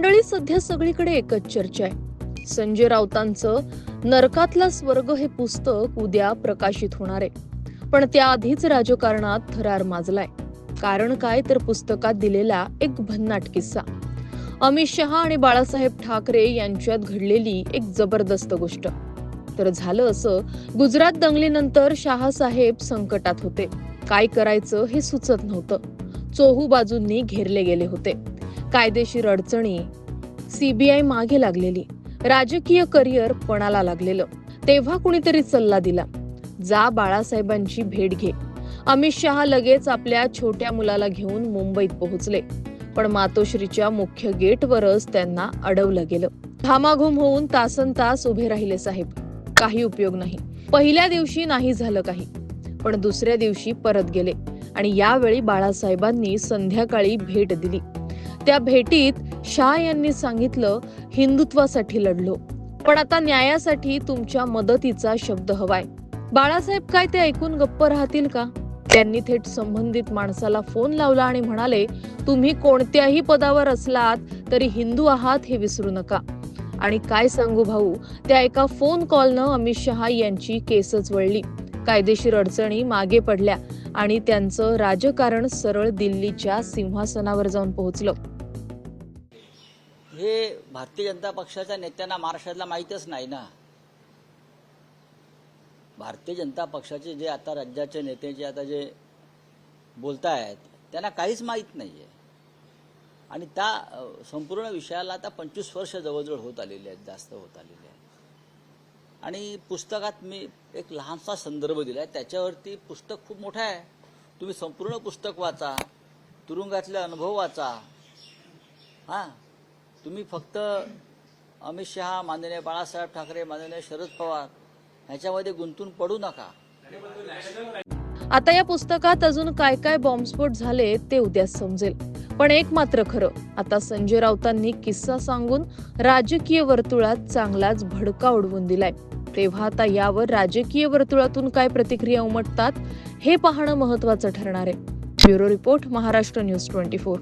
मंडळी सध्या सगळीकडे एकच चर्चा आहे. संजय राऊतांचं नरकातला स्वर्ग हे पुस्तक उद्या प्रकाशित होणार आहे. पण त्याआधीच राजकारणात थरार माजलाय. कारण काय तर पुस्तकात दिलेला एक भन्नाट किस्सा. अमित शहा आणि बाळासाहेब ठाकरे यांच्यात घडलेली एक जबरदस्त गोष्ट. तर झालं असं गुजरात दंगलीनंतर शहासाहेब संकटात होते. काय करायचं हे सुचत नव्हतं. चोहू बाजूंनी घेरले गेले होते. कायदेशीर अडचणी सीबीआय मागे लागलेली. राजकीय करिअर पणाला लागलेलं. तेव्हा कुणीतरी सल्ला दिला. जा बाळासाहेबांची भेट घे. अमित शहा लगेच आपल्या छोट्या मुलाला घेऊन मुंबईत पोहोचले. पण मातोश्रीच्या मुख्य गेटवरच त्यांना अडवलं गेलं. घामाघूम होऊन तासन तास उभे राहिले साहेब. काही उपयोग नाही. पहिल्या दिवशी नाही झालं काही. पण दुसऱ्या दिवशी परत गेले. आणि यावेळी बाळासाहेबांनी संध्याकाळी भेट दिली. त्या भेटीत शाह यांनी सांगितलं हिंदुत्वासाठी लढलो. पण आता न्यायासाठी तुमच्या मदतीचा शब्द हवाय. बाळासाहेब काय ते ऐकून गप्प राहतील का? त्यांनी थेट संबंधित माणसाला फोन लावला आणि म्हणाले तुम्ही कोणत्याही पदावर असलात तरी हिंदू आहात हे विसरू नका. आणि काय सांगू भाऊ त्या एका फोन कॉलनं अमित शहा यांची केसच वळली. कायदेशीर अडचणी मागे पडल्या आणि त्यांचं राजकारण सरळ दिल्लीच्या सिंहासनावर जाऊन पोहोचलं. हे भारतीय जनता पक्षाच्या नेत्यांना महाराष्ट्रातला माहीतच नाही ना. भारतीय जनता पक्षाचे जे आता राज्याचे नेते जे आता जे बोलतायत त्यांना काहीच माहीत नाही आहे आणि त्या संपूर्ण विषयाला आता पंचवीस वर्ष जवळजवळ होत आलेली आहेत जास्त होत आलेली आहेत. आणि पुस्तकात मी एक लहानसा संदर्भ दिला आहे त्याच्यावरती पुस्तक खूप मोठं आहे. तुम्ही संपूर्ण पुस्तक वाचा तुरुंगातले अनुभव वाचा. हां? तुम्ही फक्त अमित शहा माननीय बाळासाहेब ठाकरे माननीय शरद पवार ह्याच्यामध्ये गुंतून पडू नका. आता या पुस्तकात अजून काय काय बॉम्बस्फोट झाले ते उद्या समजेल. पण एक मात्र खरं आता संजय राऊतांनी किस्सा सांगून राजकीय वर्तुळात चांगलाच भडका उडवून दिलाय. तेव्हा आता यावर राजकीय वर्तुळातून काय प्रतिक्रिया उमटतात हे पाहणं महत्वाचं ठरणार आहे. Bureau report Maharashtra news twenty four.